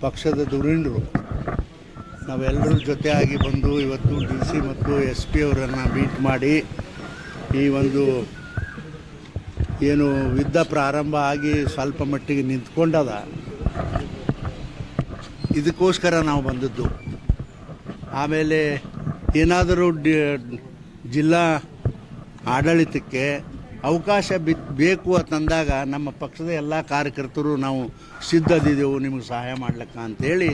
ಪಕ್ಷದ ಧುರೀಣರು ನಾವೆಲ್ಲರೂ ಜೊತೆಯಾಗಿ ಬಂದು ಇವತ್ತು ಡಿ ಸಿ ಮತ್ತು ಎಸ್ ಪಿ ಅವರನ್ನು ಮೀಟ್ ಮಾಡಿ ಈ ಒಂದು ಏನು ಯುದ್ಧ ಪ್ರಾರಂಭ ಆಗಿ ಸ್ವಲ್ಪ ಮಟ್ಟಿಗೆ ನಿಂತ್ಕೊಂಡದ. ಇದಕ್ಕೋಸ್ಕರ ನಾವು ಬಂದದ್ದು. ಆಮೇಲೆ ಏನಾದರೂ ಜಿಲ್ಲಾ ಆಡಳಿತಕ್ಕೆ ಅವಕಾಶ ಬೇಕು ಅಂತಂದಾಗ ನಮ್ಮ ಪಕ್ಷದ ಎಲ್ಲ ಕಾರ್ಯಕರ್ತರು ನಾವು ಸಿದ್ಧದಿದ್ದೆವು ನಿಮಗೆ ಸಹಾಯ ಮಾಡ್ಲಿಕ್ಕೆ ಅಂತೇಳಿ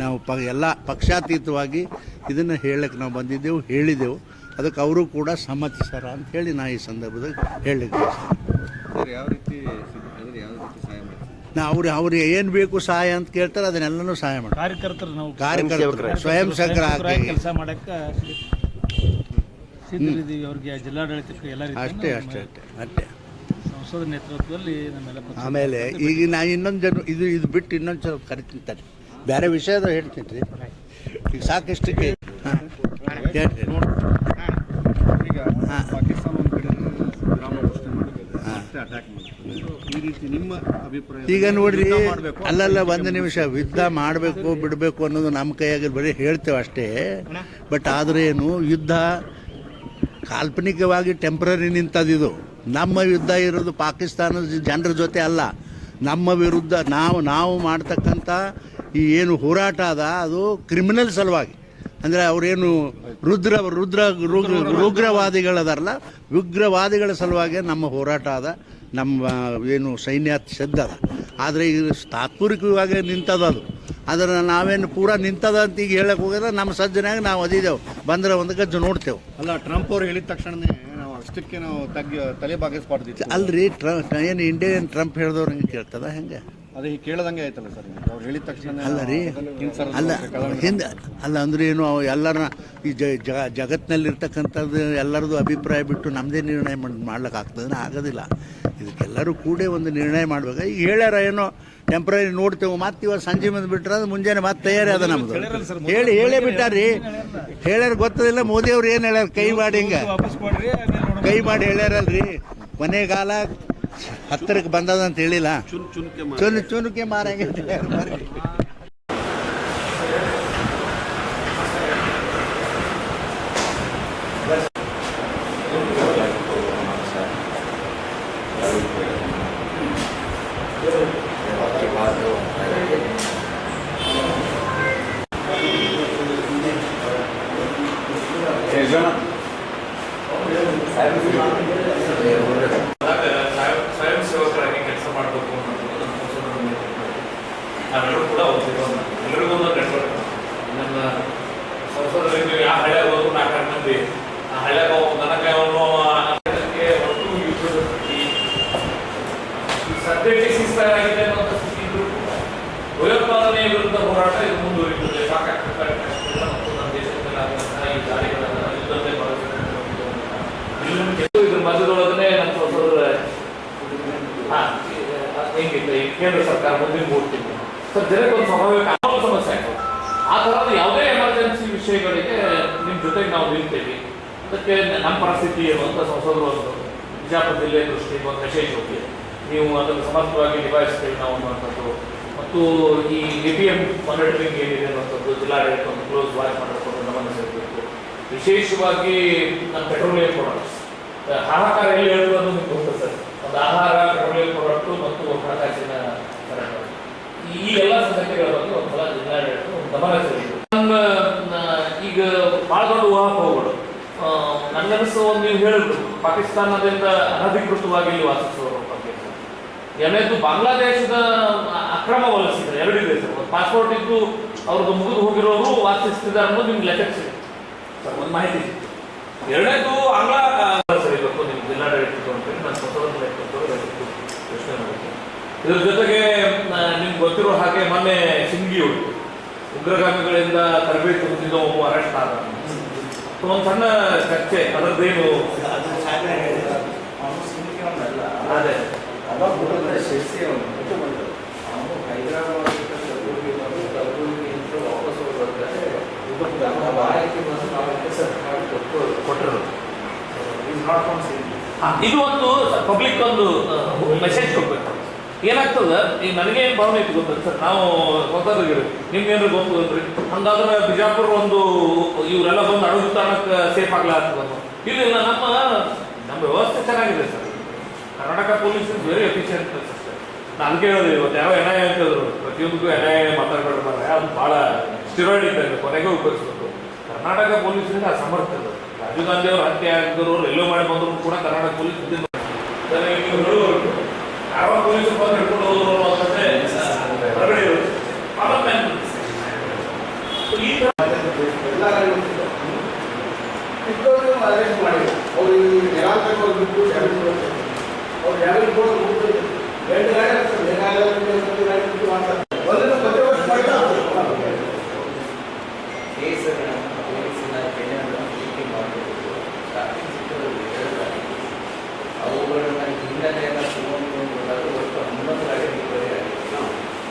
ನಾವು ಪ ಎಲ್ಲ ಪಕ್ಷಾತೀತವಾಗಿ ಇದನ್ನು ಹೇಳಕ್ಕೆ ನಾವು ಬಂದಿದ್ದೆವು ಹೇಳಿದೆವು ಅದಕ್ಕೆ ಅವರು ಕೂಡ ಸಮ್ಮತಿಸ್ಯಾರ ಅಂತ ಹೇಳಿ ನಾ ಈ ಸಂದರ್ಭದಲ್ಲಿ ಹೇಳಿದ್ದೆ ಸರ್ ಯಾವ ರೀತಿ ಯಾವ ರೀತಿ ಸಹಾಯ ಮಾಡ್ತೀವಿ ನಾ ಅವ್ರು ಅವ್ರಿಗೆ ಏನು ಬೇಕು ಸಹಾಯ ಅಂತ ಕೇಳ್ತಾರೆ ಅದನ್ನೆಲ್ಲನೂ ಸಹಾಯ ಮಾಡಿ ಕಾರ್ಯಕರ್ತರು ನಾವು ಕಾರ್ಯಕರ್ತರು ಸ್ವಯಂ ಸಂಗ್ರಹ ಕೆಲಸ ಮಾಡಕ್ಕ ಸಿದ್ಧರಿದ್ದೀವಿ ಅವ್ರಿಗೆ ಜಿಲ್ಲಾಡಳಿತಕ್ಕೆ ಎಲ್ಲ ಅಷ್ಟೇ ಅಷ್ಟೇ ಅಷ್ಟೇ ಅಷ್ಟೇ. ಸಂಸದ ನೇತೃತ್ವದಲ್ಲಿ ನಮ್ಮೆಲ್ಲ ಪಕ್ಷ ಆಮೇಲೆ ಈಗ ನಾನು ಇನ್ನೊಂದು ಜನ ಇದು ಇದು ಬಿಟ್ಟು ಇನ್ನೊಂದು ಸ್ವಲ್ಪ ಕರಿತೀನಿ ತಡಿ ಬೇರೆ ವಿಷಯದ ಹೇಳ್ತೀನಿ ರೀ ಈಗ ಸಾಕಷ್ಟಕ್ಕೆ ಹಾಂ ಹೇಳ್ರಿ. ಈಗ ಹಾ. ಪಾಕಿಸ್ತಾನ ಒಂದು ಕಡೆ ವಿರಾಮ ಘೋಷಣೆ ಮಾಡಿದೆ ಮತ್ತೆ ಅಟ್ಯಾಕ್ ಮಾಡಿದೆ ಈ ರೀತಿ ನಿಮ್ಮ ಅಭಿಪ್ರಾಯ ಈಗ ನೋಡ್ರಿ ಅಲ್ಲಲ್ಲ ಒಂದು ನಿಮಿಷ. ಯುದ್ಧ ಮಾಡಬೇಕು ಬಿಡಬೇಕು ಅನ್ನೋದು ನಮ್ಮ ಕೈಯಾಗಿ ಬರೀ ಹೇಳ್ತೇವೆ ಅಷ್ಟೇ. ಬಟ್ ಆದ್ರೇನು ಏನು ಯುದ್ಧ ಕಾಲ್ಪನಿಕವಾಗಿ ಟೆಂಪ್ರರಿ ನಿಂತದಿದು ನಮ್ಮ ಯುದ್ಧ ಇರೋದು ಪಾಕಿಸ್ತಾನದ ಜನರ ಜೊತೆ ಅಲ್ಲ. ನಮ್ಮ ವಿರುದ್ಧ ನಾವು ನಾವು ಮಾಡ್ತಕ್ಕಂಥ ಈ ಏನು ಹೋರಾಟ ಅದ, ಅದು ಕ್ರಿಮಿನಲ್ ಸಲುವಾಗಿ. ಅಂದರೆ ಅವರೇನು ರುದ್ರ ರುದ್ರ ರುಗ್ರ ರುಗ್ರವಾದಿಗಳದಾರಲ್ಲ, ಉಗ್ರವಾದಿಗಳ ಸಲುವಾಗಿ ನಮ್ಮ ಹೋರಾಟ ಅದ. ನಮ್ಮ ಏನು ಸೈನ್ಯ ಸಿದ್ಧ ಅದ ಆದರೆ ಇದು ತಾತ್ಪೂರಿಕವಾಗಿ ನಿಂತದ ಅದು. ಅದರ ನಾವೇನು ಪೂರಾ ನಿಂತದ ಅಂತ ಈಗ ಹೇಳಕ್ಕೆ ಹೋಗಿದ್ರೆ ನಮ್ಮ ಸಜ್ಜನಾಗ ನಾವು ಅದಿದ್ದೇವೆ ಬಂದರೆ ಒಂದು ಗಜ್ಜು ನೋಡ್ತೇವೆ. ಅಲ್ಲ ಟ್ರಂಪ್ ಅವ್ರು ಹೇಳಿದ ತಕ್ಷಣನೇ ನಾವು ಅಷ್ಟಕ್ಕೆ ನಾವು ತಗ್ಗಿ ತಲೆ ಬಾಗಿಸ್ಬಾರ್ದು ಅಲ್ರಿ ಟ್ರ ಏನು ಇಂಡಿಯನ್ ಟ್ರಂಪ್ ಹೇಳಿದವ್ರು ಹಿಂಗೆ ಕೇಳ್ತದ ಹೆಂಗೆ? ಅದೇ ಈಗ ಕೇಳದಂಗೆ ಆಯ್ತಲ್ಲ ಸರ್ ಅವ್ರು ಹೇಳಿದ ತಕ್ಷಣ ಅಲ್ಲ ರೀ. ಅಲ್ಲ ಹಿಂದೆ ಅಲ್ಲ ಅಂದ್ರೆ ಏನು ಅವು ಎಲ್ಲರ ಈ ಜ ಜಗ ಜಗತ್ತಿನಲ್ಲಿರ್ತಕ್ಕಂಥದ್ದು ಎಲ್ಲರದು ಅಭಿಪ್ರಾಯ ಬಿಟ್ಟು ನಮ್ಮದೇ ನಿರ್ಣಯ ಮಾಡ್ಲಿಕ್ಕೆ ಆಗ್ತದೆ ಆಗೋದಿಲ್ಲ. ಇದಕ್ಕೆಲ್ಲರೂ ಕೂಡೇ ಒಂದು ನಿರ್ಣಯ ಮಾಡ್ಬೇಕು. ಈಗ ಹೇಳ್ಯಾರ ಏನೋ ಟೆಂಪ್ರರಿ ನೋಡ್ತೇವೆ ಮತ್ತೆ ಇವತ್ತು ಸಂಜೆ ಮುಂದೆ ಬಿಟ್ರೆ ಅದು ಮುಂಜಾನೆ ಮತ್ತೆ ತಯಾರಿ ಅದ ನಮ್ದು. ಹೇಳಿ ಹೇಳೇ ಬಿಟ್ಟಾರ್ರಿ. ಹೇಳ್ಯಾರ ಗೊತ್ತದಿಲ್ಲ ಮೋದಿ ಅವ್ರು ಏನು ಹೇಳ್ಯಾರ? ಕೈ ಮಾಡಿ ಹಿಂಗೆ. ವಾಪಸ್ ಕೊಡ್ರಿ ಕೈ ಮಾಡಿ ಹೇಳ್ಯಾರಲ್ರಿ. ಕೊನೆಗಾಲ ಹತ್ತಿರಕ್ಕೆ ಬಂದದ ಅಂತ ಹೇಳಿಲ್ಲ. ಚುನ್ ಚುನ್ಕೆ ಚುನು ಚುನುಕೆ ಮಾರಂಗೆ ಹೇಳ್ಯಾರ ಬರ್ರಿ. ಸ್ವಯಂ ಸೇವಕರಾಗಿ ಕೆಲಸ ಮಾಡಬೇಕು ಅನ್ನೋದು ನಮ್ಮ ಸಂಸದರ ನೇತೃತ್ವದಲ್ಲಿ. ನಾವೆಲ್ಲರೂ ಕೂಡ ಒಪ್ಪಿಕೊಂಡು ಎಲ್ಲರಿಗೊಂದು ನೆಟ್ವರ್ಕ್ ನನ್ನ ಸಂಸದರಿಗೆ ಯಾವ ಹಳೆ ಹೋದ್ರು ನಾಲ್ಕು ಮಂದಿ ಆ ಹಳೆ ನನಗೆ ಅವನು ಅದಕ್ಕೆ ಒಟ್ಟು ಯುದ್ಧದ ಸ್ಥಿತಿ ಸದ್ಯಕ್ಕೆ ಆಗಿದೆ ಅನ್ನೋಂಥ ಸ್ಥಿತಿ ಇದ್ರೂ ಕೂಡ ಭಯೋತ್ಪಾದನೆ ವಿರುದ್ಧ ಹೋರಾಟ ಇದು ಮುಂದುವರಿಯುತ್ತದೆ. ಸಾಕಷ್ಟು ಮತ್ತು ನಮ್ಮ ದೇಶದಲ್ಲಿ ಆಗುವಂತಹ ಇದ್ರ ಮಧ್ಯದೊಳಗನೆ ನಮ್ಮ ಸಂಸದರ ಹಾ, ಹೆಂಗಿತ್ತು? ಈ ಕೇಂದ್ರ ಸರ್ಕಾರ ಮುಂದಿನ ಮೂರು ಸರ್ ಒಂದು ಸ್ವಾಭಾವಿಕ ಸಮಸ್ಯೆ ಆ ಥರದ ಯಾವುದೇ ಎಮರ್ಜೆನ್ಸಿ ವಿಷಯಗಳಿಗೆ ನಿಮ್ಮ ಜೊತೆಗೆ ನಾವು ನಿಲ್ತೇವೆ ಅದಕ್ಕೆ ನಮ್ಮ ಪರಿಸ್ಥಿತಿ ಏನು ಅಂತ ಸಂಸದರು ಒಂದು ಬಿಜಾಪುರ ಜಿಲ್ಲೆ ದೃಷ್ಟಿಗೆ ಒಂದು ನೀವು ಅದನ್ನು ಸಮರ್ಥವಾಗಿ ನಿಭಾಯಿಸ್ತೇವೆ ನಾವು ಅನ್ನುವಂಥದ್ದು. ಮತ್ತು ಈ ಎ ಪಿ ಎಂ ಮಾನಿಟರಿಂಗ್ ಏನಿದೆ ಅನ್ನುವಂಥದ್ದು, ಜಿಲ್ಲಾಡಳಿತ ಒಂದು ಕ್ಲೋಸ್ ವಾಚ್ ಮಾಡಿಕೊಂಡು ಗಮನ ಸೆಳೆಯಬೇಕು. ವಿಶೇಷವಾಗಿ ನಮ್ಮ ಪೆಟ್ರೋಲಿಯಂ ಪ್ರಾಡಕ್ಟ್ಸ್ ಹಾಹಾಕಾರ ಎಲ್ಲಿ ಹೇಳುವುದು ನಿಮ್ಗೆ ಗೊತ್ತು ಸರ್. ಒಂದು ಆಹಾರ, ಪೆಟ್ರೋಲಿಯಂ ಪ್ರಾಡಕ್ಟು ಮತ್ತು ಹಣಕಾಸಿನ ಈ ಎಲ್ಲ ಸಂಗತಿಗಳ ಬಗ್ಗೆ ಒಂದು ಸಲ ಜಿಲ್ಲಾಡಳಿತ ಒಂದು ಗಮನ ನಮ್ಮ ಈಗ ಭಾಳ ದೊಡ್ಡ ಊಹಾಪೋಹಗಳು. ಒಂದು ನೀವು ಹೇಳಿದ್ರು. ಪಾಕಿಸ್ತಾನದಿಂದ ಅನಧಿಕೃತವಾಗಿ ಬಗ್ಗೆ ಎರಡನೇದು ಬಾಂಗ್ಲಾದೇಶದ ಅಕ್ರಮ ವಲಸಿದ್ರು ಎರಡು ಇದೆ ಸರ್. ಒಂದು ಪಾಸ್ಪೋರ್ಟ್ ಇದ್ದು ಅವ್ರದ್ದು ಮುಗಿದು ಹೋಗಿರೋರು ವಾಸಿಸ್ತಿದ್ದಾರೆ ಅನ್ನೋದು ನಿಮ್ಗೆ ಲೆಕ್ಕ ಸಿಗುತ್ತೆ. ಸರ್ ಒಂದು ಮಾಹಿತಿ ಸಿಕ್ತು. ಎರಡನೇದು ಆಂಗ್ಲ ಸರ್ ಸರಿಬೇಕು ನಿಮ್ಗೆ ಜಿಲ್ಲಾಡಳಿತ ಅಂತೇಳಿ ನಾನು ಸ್ವತಂತ್ರ ಯೋಚನೆ ಮಾಡಿದ್ದೆ. ಇದ್ರ ಜೊತೆಗೆ ನಿಮ್ಗೆ ಗೊತ್ತಿರೋ ಹಾಗೆ ಮೊನ್ನೆ ಸಿಂಗಿಯೂರು ಉಗ್ರಗಾಮಿಗಳಿಂದ ತರಬೇತಿ ಹೊಂದಿದ ಒಬ್ಬ ಅರೆಸ್ಟ್ ಆದ. ಒಂದು ಸಣ್ಣ ಚರ್ಚೆ ಅದರದ್ದೇನು? ಅದೇ. ಇದು ಒಂದು ಪಬ್ಲಿಕ್ ಒಂದು ಮೆಸೇಜ್ ಕೊಡ್ಬೇಕು. ಏನಾಗ್ತದೆ? ಈಗ ನನಗೆ ಏನು ಭಾವನೆ ಇತ್ತು ಗೊತ್ತ? ಸರ್, ನಾವು ಹೊಸದ್ರಿಗೆ ನಿಮ್ಗೆ ಏನಾದ್ರು ಗೊತ್ತು ಗೊತ್ತ್ರಿ ಹಂಗಾದ್ರೆ ಬಿಜಾಪುರ ಒಂದು ಇವರೆಲ್ಲ ಬಂದು ಅಡುಗೆ ತಾಣಕ್ಕೆ ಸೇಫ್ ಆಗ್ಲಾಗ್ತದ ಇಲ್ಲ ನಮ್ಮ ನಮ್ಮ ವ್ಯವಸ್ಥೆ ಚೆನ್ನಾಗಿದೆ, sir. Karnataka police is very efficient system ನಾನು ಕೇಳೋದು, ಇವತ್ತು ಯಾವ ಎನ್ ಐ ಅಂತಿದ್ರು, ಪ್ರತಿಯೊಂದಕ್ಕೂ ಎನ್ ಐ ಮಾತಾಡ್ಕೊಂಡು ಬರ್ರೆ ಅದು ಭಾಳ ಸ್ಟಿರಾಯ್ಡ್ ಇದ್ದಂಗೆ ಕೊನೆಗೆ ಉಪಯೋಗಿಸ್ಬೇಕು. ಕರ್ನಾಟಕ ಪೊಲೀಸಿಂದ ಇದೆ ರಾಜೀವ್ ಗಾಂಧಿ ಅವರು ಹತ್ಯೆ ಆಗಿದ್ರು ಎಲ್ಲೋ ಮಾಡಿ ಬಂದ್ರು ಕೂಡ ಕರ್ನಾಟಕ ಪೊಲೀಸ್ ಯಾವ ಪೊಲೀಸರು ಬಂದು ಹಿಡ್ಕೊಂಡು ಹೋದ್ರು ಅಂತಂದ್ರೆ ಹೊರಗಡೆ ಇರೋದು ಆಮೇಲೆ So, ಈ ಥರ ಅರೇಂಜ್ ಮಾಡಿ ಅವ್ರು ನಿರಾಂತಕ ಬಿಟ್ಟು ಡ್ಯಾಮೇಜ್ ಕೊಡ್ತಾರೆ ಅವ್ರು ಡ್ಯಾಮೇಜ್ ಕೊಡೋದು ಬಿಟ್ಟು ಎರಡು ಗಾಡಿ ಆಗ್ತದೆ ಬೇಕಾದ್ರೆ ಗಾಡಿ ಬಿಟ್ಟು ಮಾಡ್ತಾರೆ ಒಂದನ್ನು ಪ್ರತಿ ವರ್ಷ ಮಾಡಿಲ್ಲ ಕೇಸಗಳನ್ನು ಕೇಸಿನ ಕೆನೆಯನ್ನು ಟೀಕೆ ಮಾಡಬೇಕು ಸ್ಟಾರ್ಟಿಂಗ್ ಸಿಕ್ಕದಲ್ಲಿ ಹೇಳಿದ್ದಾರೆ ಅವುಗಳನ್ನ ಹಿನ್ನೆಲೆಯನ್ನು ತಗೊಂಡು ಹೋದಾಗ ಒಟ್ಟು ಹನ್ನೊಂದು ಗಾಡಿ ರಿಕವರಿ ಆಗಿದೆ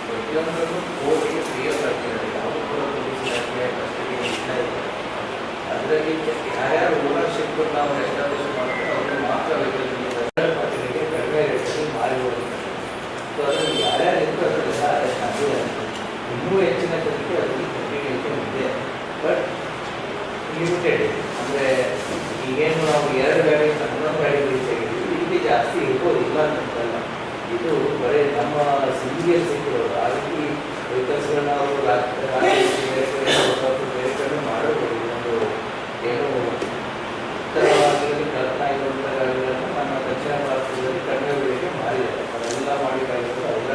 ಪ್ರತಿಯೊಂದನ್ನು ಕೋರ್ಟ್ಗೆ ಕ್ಲಿಯರ್ ಆಗಿರೋದು ಯಾವ ಕೂಡ ಪೊಲೀಸ್ ಇಲಾಖೆ ಕಸ್ಟಡಿ ಇಲ್ಲ ಇದೆ ಅದರಲ್ಲಿ ಯಾರ್ಯಾರು ಓನರ್ಶಿಪ್ ನಾವು ಎಸ್ಟಾಬ್ಲಿಷ್ ಮಾಡ್ತಾರೆ ಅವ್ರಿಗೆ ಮಾತ್ರ ಅವೈಲೇಬಲ್ ಕಡಿಮೆ ರೇಟಲ್ಲಿ ಮಾರಿ ಹೋಗ್ತಾರೆ. ಸೊ ಅದರಲ್ಲಿ ಯಾರ್ಯಾರು ಅದರಲ್ಲಿ ಸಾಧ್ಯ ಇನ್ನೂ ಹೆಚ್ಚಿನ ಜನಕ್ಕೆ ಅದರಲ್ಲಿ ಕಮ್ಯುನಿಕೇಷನ್ ಇದೆ. ಬಟ್ ಲಿಮಿಟೆಡ್ ಅಂದರೆ ಈಗೇನು ನಾವು ಎರಡು ಗಾಡಿ ಹನ್ನೊಂದು ಗಾಡಿ ತೆಗೆದಿದ್ವಿ ಇಲ್ಲಿ ಜಾಸ್ತಿ ಇರ್ಬೋದು ಇಲ್ಲ ಅಂತಲ್ಲ. ಇದು ಬರೀ ನಮ್ಮ ಸಿಂಗಿಯರ್ ಸಿಕ್ಕರು ಆ ರೀತಿ ವೆಹಿಕಲ್ಸ್ಗಳನ್ನ ಅವರು ರಾತ್ರಿ ಬೇರೆ ಕಡೆ ಹೊರಟು ಬೇರೆ ಕಡೆ ಮಾಡಬಹುದು ಒಂದು ಏನು ಉತ್ತರ ಭಾರತದಲ್ಲಿ ಗಾಡಿಗಳನ್ನು ನಮ್ಮ ದಕ್ಷಿಣ ಭಾರತದಲ್ಲಿ ಕಡಿಮೆ ಬೆಲೆಗೆ ಅದೆಲ್ಲ ಮಾಡಿ ಗಾಡಿಗಳು ಅವೆಲ್ಲ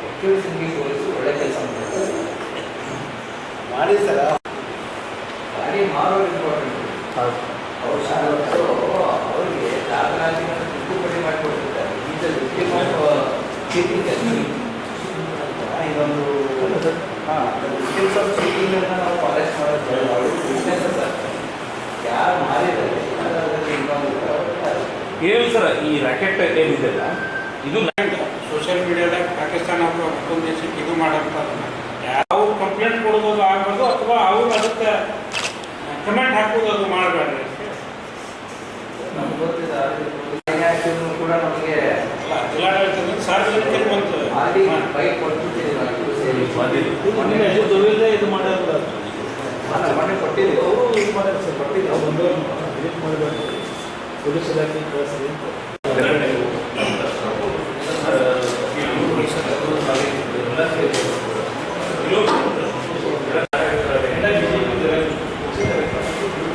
ಆ್ಯಕ್ಚುಲಿ ಸಿಂಗಿ ಪೊಲೀಸರು ಒಳ್ಳೆ ಕೆಲಸ ಮಾಡ್ತಾರೆ ಮಾಡಿ ಸರ ಮಾರೋರು ಇಂಪಾರ್ಟೆಂಟ್ ಅವ್ರು ಶಾಸಕರು ಅವರಿಗೆ ದಾಖಲಾತಿಗಳನ್ನು ತಿದ್ದುಪಡಿ ಮಾಡಿಕೊಡ್ತಿದ್ದಾರೆ ಈಗ ವಿಕ್ಟಿಮ್ ಆಫ್ ಚೀಟಿಂಗ್ ಇದೊಂದು ವಿಕ್ಟಿಮ್ಸ್ ಆಫ್ ಚೀಟಿಂಗ್ ಅನ್ನ ನಾವು ಪಾಲಿಸ್ ಮಾಡೋದು ಏನು ಸರ್ ಈ ರಾಕೆಟ್ ಏನಿದೆ ಇದು ಸೋಷಿಯಲ್ ಮೀಡಿಯಾದಾಗ ಪಾಕಿಸ್ತಾನ ಅಥವಾ ಮತ್ತೊಂದು ದೇಶಕ್ಕೆ ಇದು ಮಾಡಂತ ಯಾವ ಕಂಪ್ಲೇಂಟ್ ಕೊಡೋದು ಆಗ್ಬಾರ್ದು ಅಥವಾ ಅವ್ರು ಅದಕ್ಕೆ ಕಮೆಂಟ್ ಹಾಕೋದು ಅದು ಮಾಡಬೇಡ್ರಿ ಕೂಡ ನಮಗೆ ಜಿಲ್ಲಾಡಳಿತದಿಂದ ಸಾರ್ವಜನಿಕರಿಗೆ ಬೈಕ್ ಇದು ಮಾಡ್ಯಾರ ಮೊನ್ನೆ ಕೊಟ್ಟಿದ್ದೀವಿ ಅವರು ಇದು ಮಾಡಿದ್ರು ಸರ್ ಕೊಟ್ಟಿದ್ದೀವಿ ಒಂದು ಡಿಲೀಟ್ ಮಾಡಬೇಕು ಪೊಲೀಸ್ ಇಲಾಖೆ ಅಂತ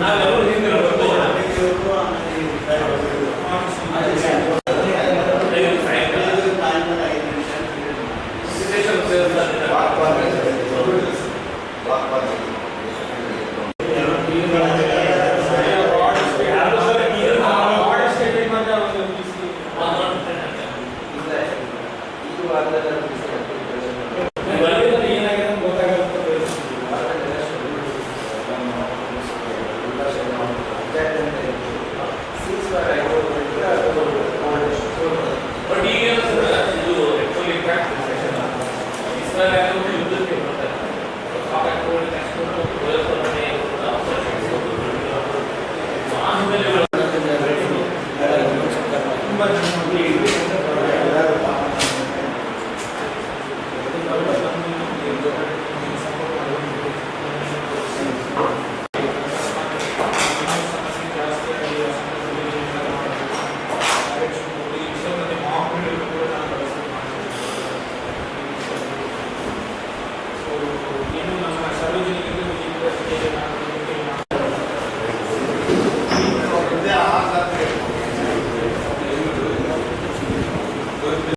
ನಾವೆಲ್ಲರೂ ಹಿಂದಿನ ಇದು ಅದೆಲ್ಲ ಏನಾಗಿದೆ ಅಂತ